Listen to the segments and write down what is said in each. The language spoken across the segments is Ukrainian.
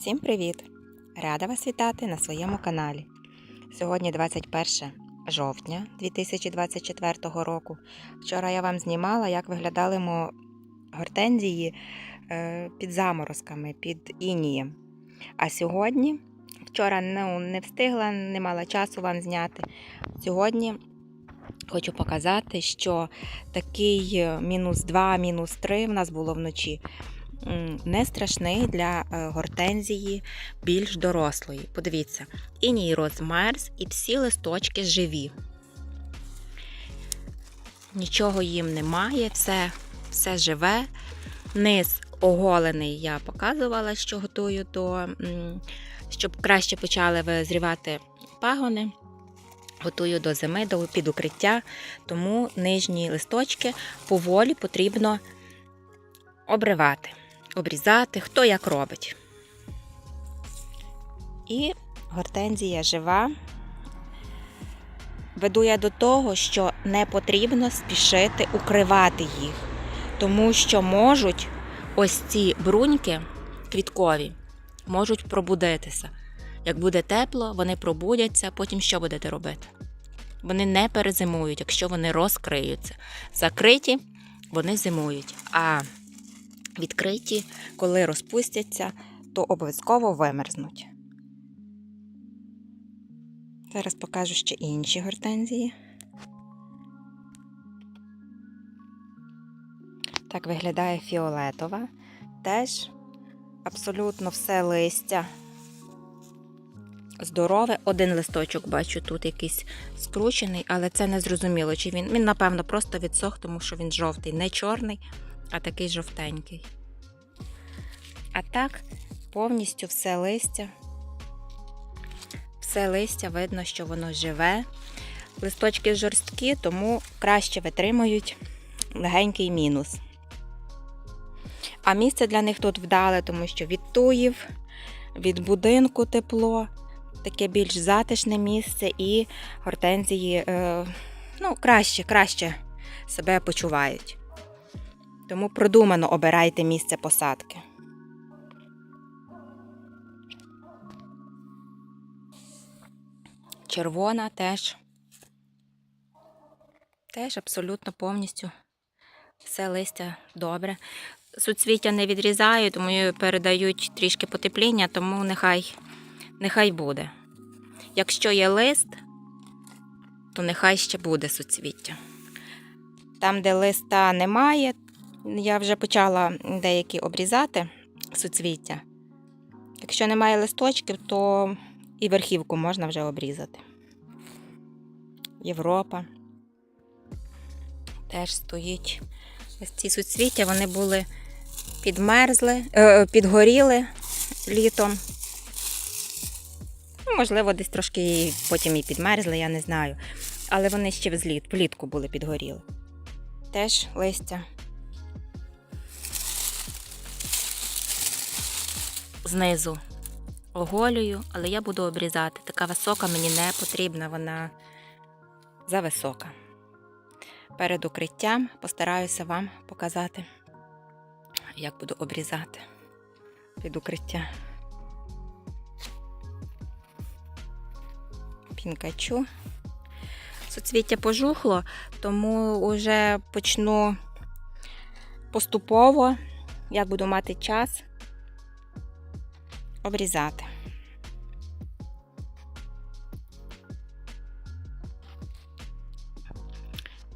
Всім привіт! Рада вас вітати на своєму каналі. Сьогодні 21 жовтня 2024 року. Вчора я вам знімала, як виглядали мо гортензії е, під заморозками, під інієм. А сьогодні, вчора ну, не встигла, не мала часу вам зняти. Сьогодні хочу показати, що такий е, мінус 2, мінус 3 в нас було вночі не страшний для е, гортензії більш дорослої. Подивіться, іній розмерз і всі листочки живі. Нічого їм немає, все, все живе. Низ оголений я показувала, що готую до, щоб краще почали визрівати пагони. Готую до зими, до під укриття, тому нижні листочки поволі потрібно обривати, обрізати, хто як робить. І гортензія жива. Веду я до того, що не потрібно спішити укривати їх, тому що можуть ось ці бруньки квіткові можуть пробудитися. Як буде тепло, вони пробудяться, потім що будете робити? Вони не перезимують, якщо вони розкриються. Закриті, вони зимують. А відкриті, коли розпустяться, то обов'язково вимерзнуть. Зараз покажу ще інші гортензії. Так виглядає фіолетова. Теж абсолютно все листя здорове. Один листочок бачу тут якийсь скручений, але це не зрозуміло, чи він. Він, напевно, просто відсох, тому що він жовтий, не чорний, а такий жовтенький. А так, повністю все листя. Все листя видно, що воно живе. Листочки жорсткі, тому краще витримують легенький мінус. А місце для них тут вдале, тому що від туїв, від будинку тепло, таке більш затишне місце, і гортензії е, ну, краще, краще себе почувають. Тому продумано обирайте місце посадки. Червона теж. Теж абсолютно повністю все листя добре. Суцвіття не відрізаю, тому передають трішки потепління, тому нехай, нехай буде. Якщо є лист, то нехай ще буде суцвіття. Там, де листа немає, я вже почала деякі обрізати суцвіття. Якщо немає листочків, то і верхівку можна вже обрізати. Європа теж стоїть. Ось ці суцвіття вони були підмерзли, е, підгоріли літом. Ну, Можливо, десь трошки потім і підмерзли, я не знаю. Але вони ще взліт, влітку були підгоріли. Теж листя. Знизу оголюю, але я буду обрізати. Така висока мені не потрібна, вона зависока. Перед укриттям постараюся вам показати, як буду обрізати під укриття. Пінкачу. Суцвіття пожухло, тому вже почну поступово, як буду мати час, обрізати.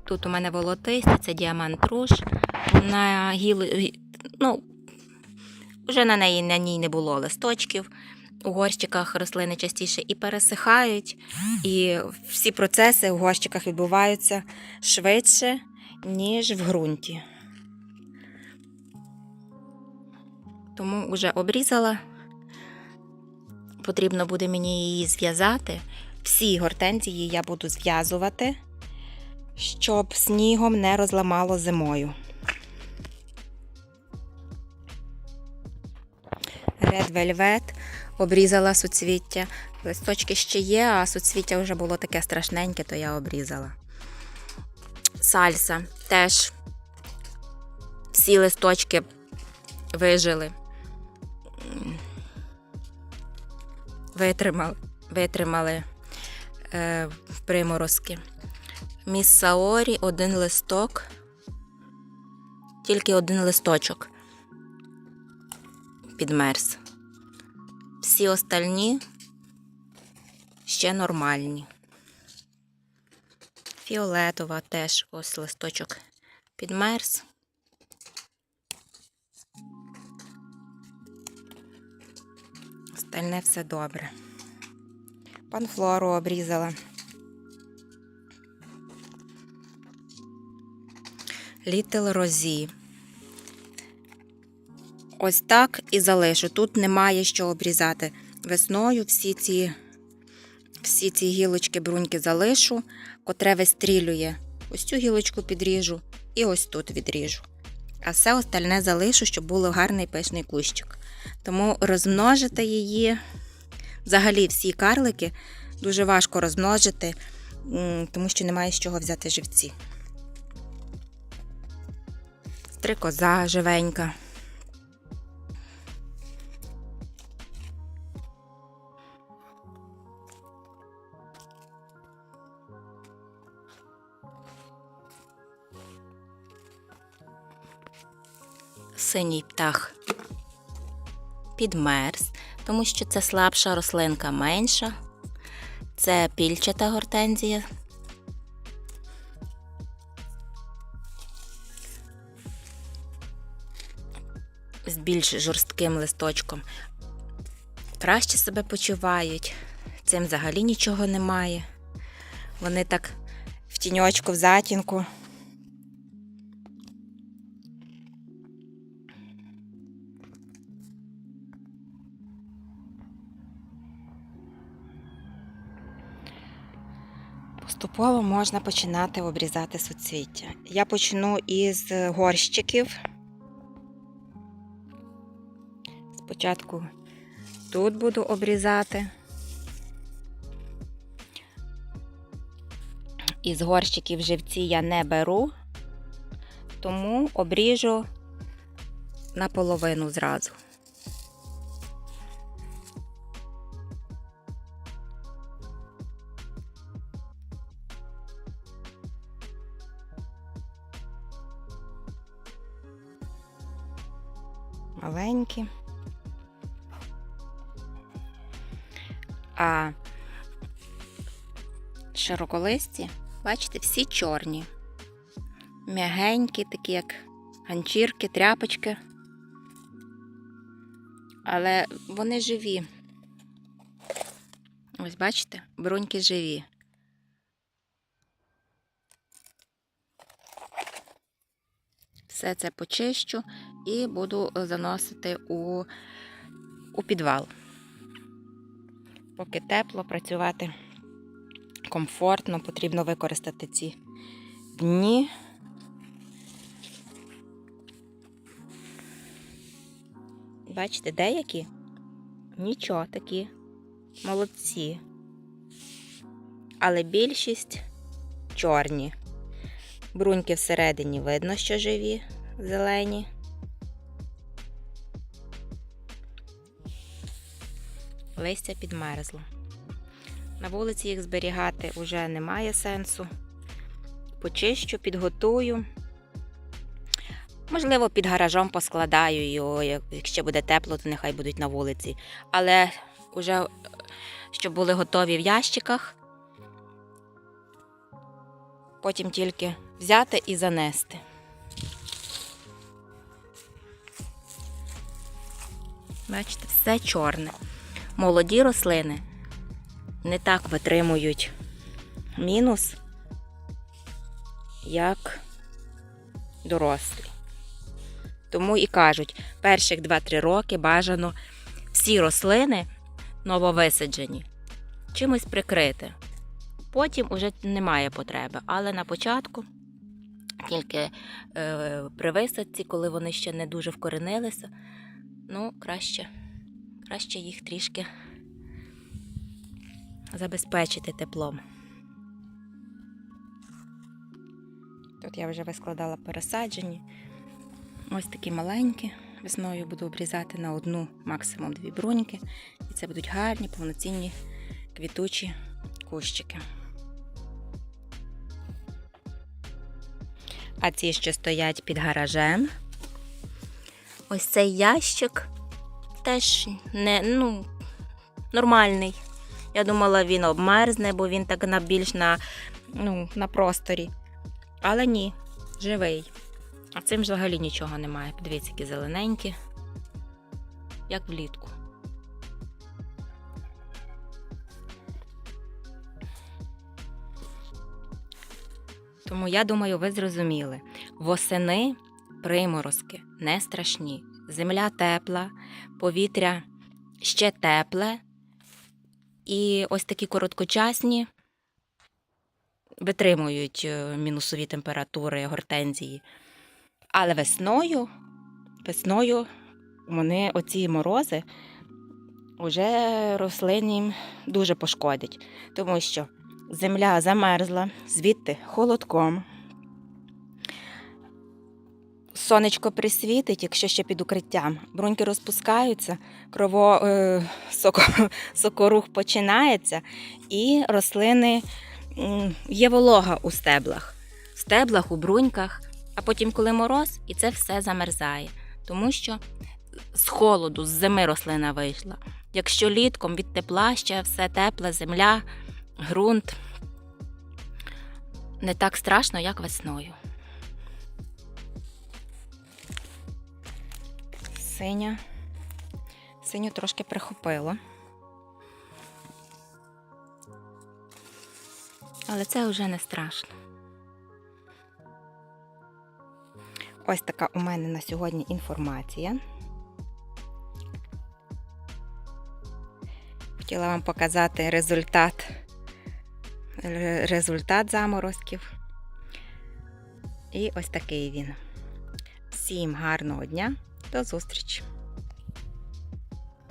Тут у мене волотисті, це діамант руж. На гіли, ну, вже на неї на ній не було листочків. У горщиках рослини частіше і пересихають, і всі процеси у горщиках відбуваються швидше, ніж в ґрунті. Тому вже обрізала. Потрібно буде мені її зв'язати. Всі гортензії я буду зв'язувати щоб снігом не розламало зимою. Red Velvet обрізала суцвіття. Листочки ще є, а суцвіття вже було таке страшненьке, то я обрізала. Сальса теж всі листочки вижили. Витримали, витримали е, приморозки. Міс Саорі один листок, тільки один листочок підмерз. Всі остальні ще нормальні. Фіолетова теж ось листочок підмерз. Остальне все добре. Панфлору обрізала. Літл Розі. Ось так і залишу. Тут немає що обрізати. Весною всі ці, всі ці гілочки бруньки залишу, котре вистрілює. Ось цю гілочку підріжу і ось тут відріжу. А все остальне залишу, щоб був гарний пишний кущик. Тому розмножити її, взагалі всі карлики дуже важко розмножити, тому що немає з чого взяти живці. Стрикоза живенька. Синій птах підмерз, тому що це слабша рослинка менша. Це пільчата гортензія. З більш жорстким листочком. Краще себе почувають. Цим взагалі нічого немає. Вони так в тіньочку, в затінку. Поступово можна починати обрізати суцвіття. Я почну із горщиків. Спочатку тут буду обрізати. Із горщиків живці я не беру, тому обріжу наполовину зразу. Маленькі. А широколисті, бачите, всі чорні. М'ягенькі, такі як ганчірки, тряпочки. Але вони живі. Ось бачите, бруньки живі. Все це почищу і буду заносити у, у підвал. Поки тепло, працювати комфортно, потрібно використати ці дні. Бачите, деякі? Нічого такі. Молодці. Але більшість чорні. Бруньки всередині видно, що живі, зелені. Листя підмерзло. На вулиці їх зберігати вже немає сенсу. Почищу, підготую. Можливо, під гаражом поскладаю його, якщо буде тепло, то нехай будуть на вулиці. Але вже щоб були готові в ящиках, потім тільки взяти і занести. Бачите, все чорне. Молоді рослини не так витримують мінус, як дорослі. Тому і кажуть, перших 2-3 роки бажано всі рослини нововисаджені чимось прикрити. Потім уже немає потреби, але на початку, тільки е, при висадці, коли вони ще не дуже вкоренилися, ну, краще, краще їх трішки забезпечити теплом. Тут я вже вискладала пересаджені. Ось такі маленькі, весною буду обрізати на одну, максимум дві бруньки. І це будуть гарні, повноцінні квітучі кущики. А ці, що стоять під гаражем. Ось цей ящик теж не, ну, нормальний. Я думала, він обмерзне, бо він так на більш на, ну, на просторі. Але ні, живий. А цим взагалі нічого немає. Подивіться, які зелененькі, як влітку. Тому я думаю, ви зрозуміли. Восени приморозки не страшні. Земля тепла, повітря ще тепле. І ось такі короткочасні витримують е, мінусові температури гортензії. Але весною, весною вони оці морози вже рослині дуже пошкодять, тому що земля замерзла, звідти холодком. Сонечко присвітить, якщо ще під укриттям. Бруньки розпускаються, крово, е, соко, сокорух починається, і рослини м, є волога у стеблах, в стеблах, у бруньках, а потім, коли мороз, і це все замерзає, тому що з холоду, з зими рослина вийшла. Якщо літком від тепла ще все тепле, земля, ґрунт, не так страшно, як весною. Синя. Синю трошки прихопило. Але це вже не страшно. Ось така у мене на сьогодні інформація. Хотіла вам показати результат, ре- результат заморозків. І ось такий він. Всім гарного дня, до зустрічі!